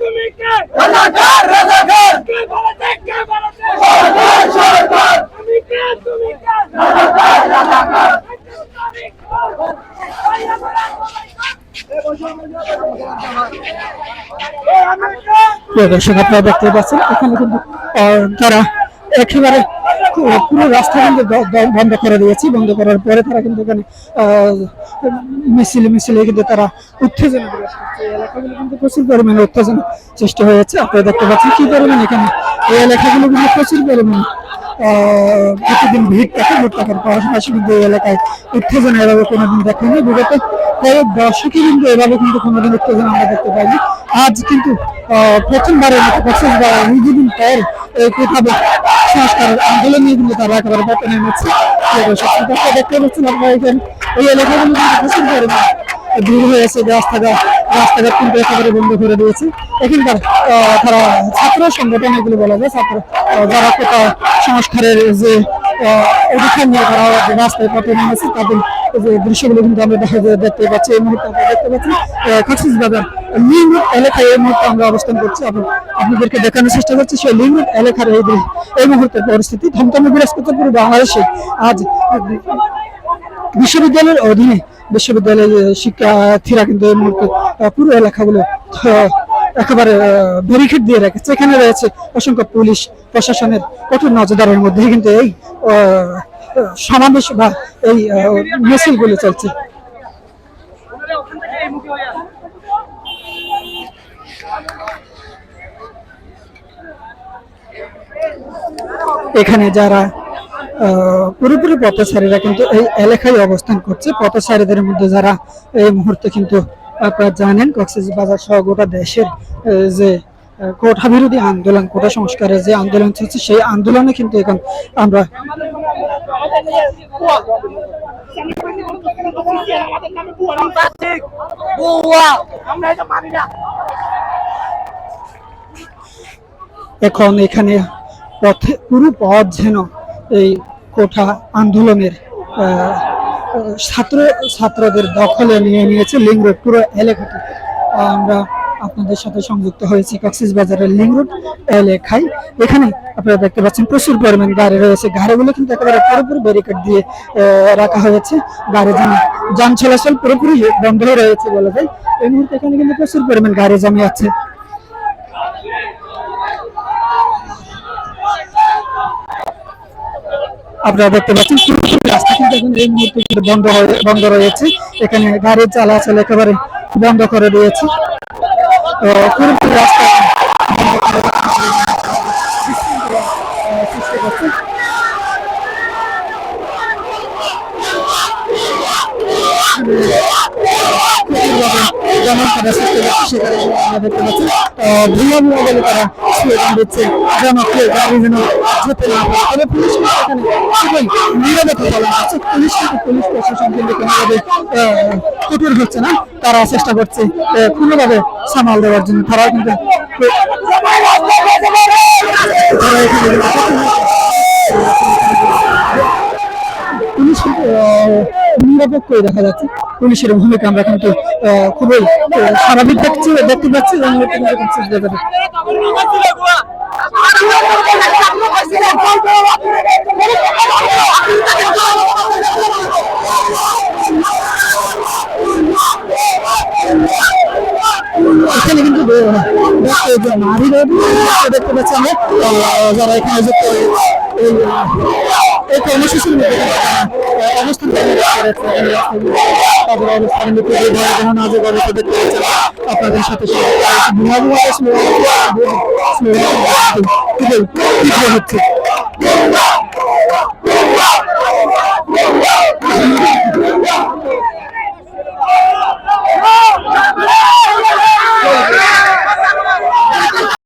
তুমি কে রাজাকার রাজাকার কে বলেছে কে বলেছে সরকার সরকার তুমি কে তুমি কে রাজাকার রাজাকার প্রিয় দর্শক, আপনারা দেখতে পাচ্ছেন, এখানে কিন্তু তারা একেবারে পুরো রাস্তা কিন্তু বন্ধ করে দিয়েছি। বন্ধ করার পরে তারা কিন্তু এখানে মিছিল, মিছিলে কিন্তু তারা উত্তেজনা এলাকাগুলো কিন্তু প্রচুর পরিমাণে উত্তেজনা সৃষ্টি হয়েছে। আপনারা দেখতে পাচ্ছেন কি পরিমাণ এখানে, এই এলাকাগুলো কিন্তু প্রচুর পরিমাণে প্রতিদিন ভিড় থাকে, ভিড় থাকার পাশাপাশি কিন্তু এই এলাকায় উত্তেজনা এভাবে কোনোদিন দেখেনি। বিগত কয়েক দশকে কিন্তু এভাবে কিন্তু কোনোদিন উত্তেজনা আমরা দেখতে পাইনি। আজ কিন্তু প্রথমবারের মতো প্রথমবার দীর্ঘদিন পর, এই কীভাবে সংস্কারের আন্দোলন নিয়ে কিন্তু তারা একেবারে পথে নেমেছে। প্রিয় দেখতে পাচ্ছেন আপনারা এখানে এই এলাকাগুলো কিন্তু প্রচুর পরিমাণে দূর হয়েছে রাস্তাঘাট রাস্তাঘাট কিন্তু একেবারে বন্ধ করে দিয়েছে। এখানকার তারা ছাত্র সংগঠন এগুলো বলা যায়, ছাত্র যারা কোটা সংস্কারের যে অধিকার নিয়ে তারা রাস্তায় পথে নেমেছে তাদের যে দৃশ্যগুলো কিন্তু আমরা দেখা দেখতে পাচ্ছি, এই মুহূর্তে আমরা দেখতে পাচ্ছি খাসিস বাজার লিং রোড এলাকায় এই মুহূর্তে আমরা অবস্থান করছি এবং আপনাদেরকে দেখানোর চেষ্টা করছি, সেই লিং রোড এলাকার এই এই মুহূর্তের পরিস্থিতি ধমধমে বিরাজ করতে পুরো বাংলাদেশে আজ বিশ্ববিদ্যালয়ের অধীনে বিশ্ববিদ্যালয়ের শিক্ষার্থীরা কিন্তু এই মুহূর্তে পুরো এলাকাগুলো একেবারে ব্যারিকেড দিয়ে রেখেছে। এখানে রয়েছে অসংখ্য পুলিশ, প্রশাসনের কঠোর নজরদারির মধ্যে কিন্তু এই সমাবেশ বা এই মিছিলগুলো চলছে। এখানে যারা পুরোপুরি পথচারীরা কিন্তু এই এলাকায় অবস্থান করছে। পথচারীদের মধ্যে যারা এই মুহূর্তে কিন্তু আপনারা জানেন, কক্সবাজার সহ গোটা দেশের যে কোটা বিরোধী আন্দোলন কোটা সংস্কারের যে আন্দোলন চলছে, সেই আন্দোলনে কিন্তু এখন আমরা এখন এখানে পথে, পুরো পথ যেন এই কোঠা আন্দোলনের ছাত্র, ছাত্রদের দখলে নিয়ে নিয়েছে লিং রোড পুরো এলাকাটি আমরা আপনাদের সাথে সংযুক্ত হয়েছে কক্সিস বাজারের লিং রোড এলাকায় এখানে আপনারা দেখতে পাচ্ছেন প্রচুর পরিমাণ গাড়ি রয়েছে। গাড়িগুলো কিন্তু একেবারে পুরোপুরি ব্যারিকেড দিয়ে রাখা হয়েছে। গাড়ি যান যান চলাচল পুরোপুরি বন্ধ হয়ে রয়েছে বলা যায়। এই মুহূর্তে এখানে কিন্তু প্রচুর পরিমাণ গাড়ি জমে আছে। আপনারা দেখতে পাচ্ছেন রাস্তা কিন্তু এখন এই মুহূর্তে কিন্তু বন্ধ বন্ধ রয়েছে। এখানে গাড়ির চলাচল একেবারে বন্ধ করে দিয়েছে। তো পুরোপুরি রাস্তা বন্ধ করে চেষ্টা করছে। যেমন তারা পাচ্ছি আহ, ভুয়া ভুয়া বলে তারা স্লোগান দিচ্ছে কেউ গাড়ি যেন যেতে না পারে তবে পুলিশ কিন্তু এখানে খুবই পালন করছে। পুলিশ কিন্তু পুলিশ প্রশাসন কিন্তু কোনোভাবে কঠোর হচ্ছে না। তারা চেষ্টা করছে কোনোভাবে সামাল দেওয়ার জন্য। তারা কিন্তু পুলিশ নিরপেক্ষই দেখা যাচ্ছে পুলিশের ভূমিকা আমরা কিন্তু খুবই স্বাভাবিক দেখছি, দেখতে পাচ্ছি। এখানে কিন্তু বে- দেখতে পাচ্ছি আমরা যারা এখানে যুক্ত এই কর্মসূচির মধ্যে অবস্থান। তাদের অবস্থানের মধ্যে যে ভয় গ্রহণ আজ অবস্থা দেখতে পাচ্ছেন আপনাদের সাথে হচ্ছে?